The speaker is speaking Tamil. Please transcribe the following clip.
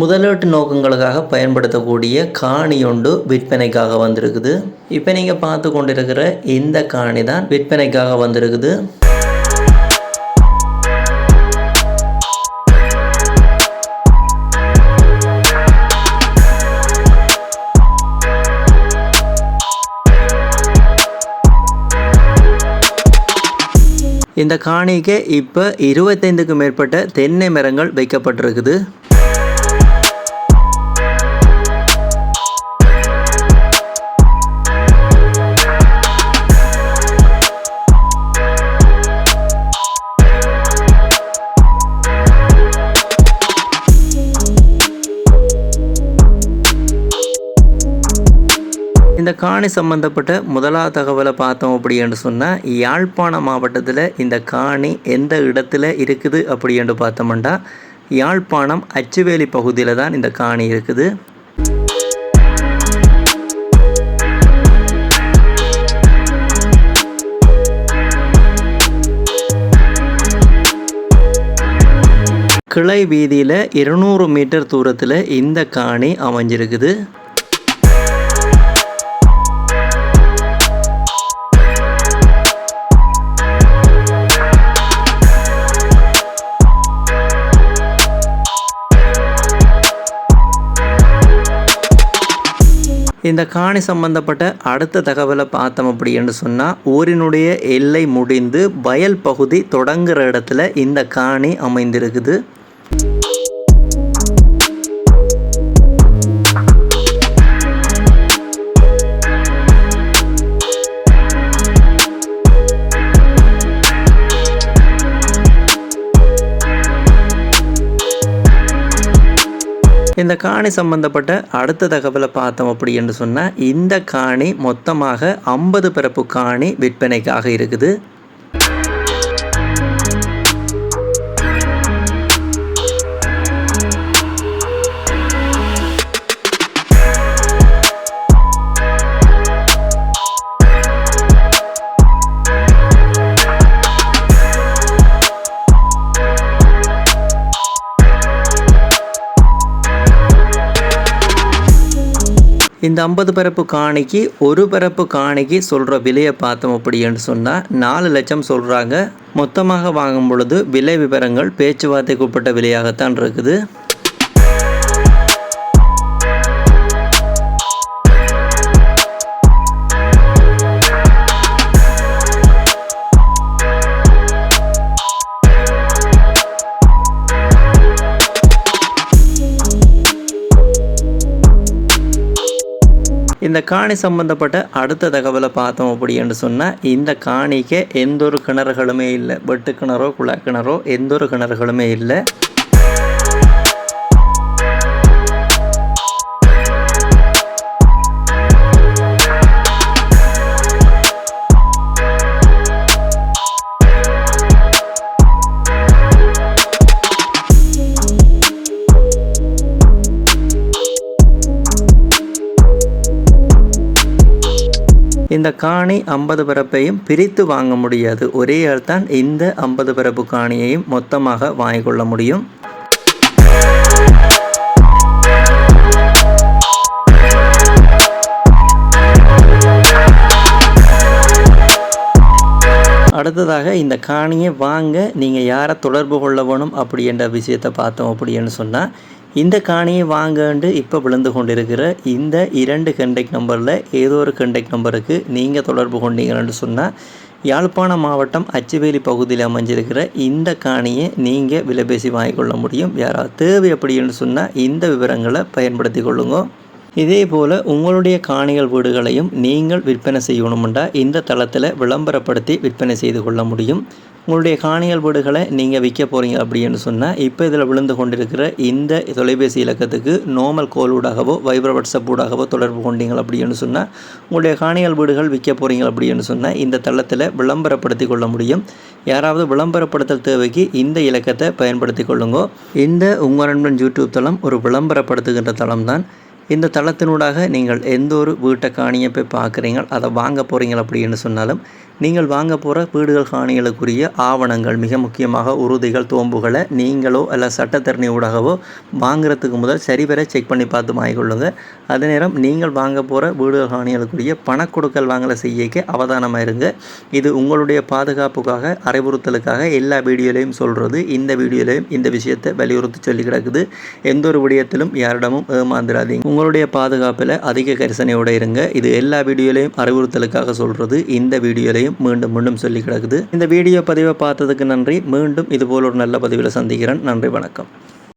முதலீட்டு நோக்கங்களுக்காக பயன்படுத்தக்கூடிய காணி ஒன்று விற்பனைக்காக வந்திருக்குது. இப்போ நீங்கள் பார்த்து கொண்டிருக்கிற இந்த காணி தான் விற்பனைக்காக வந்திருக்குது. இந்த காணிக்கு இப்போ இருபத்தைந்துக்கும் மேற்பட்ட தென்னை மரங்கள் வைக்கப்பட்டிருக்குது. இந்த காணி சம்பந்தப்பட்ட முதலாவது தகவலை பார்த்தோம் அப்படின்னு சொன்னால் யாழ்ப்பாண மாவட்டத்தில் இந்த காணி எந்த இடத்துல இருக்குது அப்படின்னு பார்த்தோம்னா யாழ்ப்பாணம் அச்சுவேலி பகுதியில் தான் இந்த காணி இருக்குது. கிளை வீதியில் இருநூறு மீட்டர் தூரத்தில் இந்த காணி அமைஞ்சிருக்குது. இந்த காணி சம்பந்தப்பட்ட அடுத்த தகவலை பார்த்தோம் அப்படின்னு சொன்னால் ஊரினுடைய எல்லை முடிந்து வயல் பகுதி தொடங்குகிற இடத்துல இந்த காணி அமைந்திருக்குது. இந்த காணி சம்பந்தப்பட்ட அடுத்த தகவலை பார்த்தோம் அப்படி என்று சொன்னால் இந்த காணி மொத்தமாக ஐம்பது பிறப்பு காணி விற்பனைக்காக இருக்குது. இந்த ஐம்பது பரப்பு காணிக்கு ஒரு பரப்பு காணிக்கு சொல்கிற விலையை பார்த்தோம் அப்படின்னு சொன்னால் நாலு லட்சம் சொல்கிறாங்க மொத்தமாக வாங்கும் பொழுது விலை விவரங்கள் பேச்சுவார்த்தைக்கு உட்பட்ட விலையாகத்தான் இருக்குது. இந்த காணி சம்பந்தப்பட்ட அடுத்த தகவலை பார்த்தோம் அப்படின்னு சொன்னால் இந்த காணிக்கு எந்த ஒரு கிணறுகளுமே இல்லை. வெட்டு கிணறோ குழா கிணறோ எந்த ஒரு கிணறுகளுமே இல்லை. இந்த காணி ஐம்பது பரப்பையும் பிரித்து வாங்க முடியாது. ஒரே ஆள் தான் இந்த ஐம்பது பரப்பு காணியையும் மொத்தமாக வாங்கிக்கொள்ள முடியும். அடுத்ததாக இந்த காணியை வாங்க நீங்கள் யாரை தொடர்பு கொள்ள வேணும் அப்படி என்ற விஷயத்தை பார்த்தோம் அப்படின்னு சொன்னால் இந்த காணியை வாங்கண்டு இப்போ விழுந்து கொண்டிருக்கிற இந்த இரண்டு கண்டெக்ட் நம்பரில் ஏதோ ஒரு கண்டெக்ட் நம்பருக்கு நீங்கள் தொடர்பு கொண்டீங்கன்னு சொன்னால் யாழ்ப்பாணம் மாவட்டம் அச்சுவேலி பகுதியில் அமைஞ்சிருக்கிற இந்த காணியை நீங்கள் விலைபேசி வாங்கிக்கொள்ள முடியும். யாராவது தேவை அப்படின்னு சொன்னால் இந்த விவரங்களை பயன்படுத்தி கொள்ளுங்க. இதே போல் உங்களுடைய காணிகள் வீடுகளையும் நீங்கள் விற்பனை செய்யணுமெண்டா இந்த தளத்தில் விளம்பரப்படுத்தி விற்பனை செய்து கொள்ள முடியும். உங்களுடைய காணிகள் வீடுகளை நீங்கள் விற்க போகிறீங்க அப்படின்னு சொன்னால் இப்போ இதில் விழுந்து கொண்டிருக்கிற இந்த தொலைபேசி இலக்கத்துக்கு நார்மல் கோல் ஊடாகவோ வைப்ர வாட்ஸ்அப் ஊடாகவோ தொடர்பு கொண்டீங்க அப்படின்னு சொன்னால் உங்களுடைய காணிகள் வீடுகள் விற்க போகிறீங்க அப்படின்னு சொன்னால் இந்த தளத்தில் விளம்பரப்படுத்தி கொள்ள முடியும். யாராவது விளம்பரப்படுத்தல் தேவைக்கு இந்த இலக்கத்தை பயன்படுத்தி கொள்ளுங்க. இந்த உங்கள் நண்பன் யூடியூப் தளம் ஒரு விளம்பரப்படுத்துகின்ற தளம் தான் இந்த தளத்தினூடாக நீங்கள் எந்த ஒரு வீட்டை காணியை போய் பார்க்குறீங்க அதை வாங்க போகிறீங்க அப்படின்னு சொன்னாலும் நீங்கள் வாங்க போகிற வீடுகள் காணிகளுக்குரிய ஆவணங்கள் மிக முக்கியமாக உறுதிகள் தோம்புகளை நீங்களோ அல்ல சட்டத்தரணி ஊடாகவோ வாங்குறதுக்கு முதல் சரிவர செக் பண்ணி பார்த்து வாங்கிக்கொள்ளுங்க. அதே நேரம் நீங்கள் வாங்க போகிற வீடுகள் காணிகளுக்குரிய பணக்கொடுக்கல் வாங்கலை செய்யக்க அவதானமாக இருங்க. இது உங்களுடைய பாதுகாப்புக்காக அறிவுறுத்தலுக்காக எல்லா வீடியோலையும் சொல்கிறது இந்த வீடியோலையும் இந்த விஷயத்தை வலியுறுத்தி சொல்லி கிடக்குது. எந்த ஒரு விடயத்திலும் யாரிடமும் ஏமாந்துடாதீங்க. உங்களுடைய பாதுகாப்பில் அதிக கரிசனையோடு இருங்க. இது எல்லா வீடியோலையும் அறிவுறுத்தலுக்காக சொல்கிறது இந்த வீடியோலையும் மீண்டும் மீண்டும் சொல்லி கிடக்குது. இந்த வீடியோ பதிவை பார்த்ததுக்கு நன்றி. மீண்டும் இதுபோல் ஒரு நல்ல பதிவில் சந்திக்கிறேன். நன்றி வணக்கம்.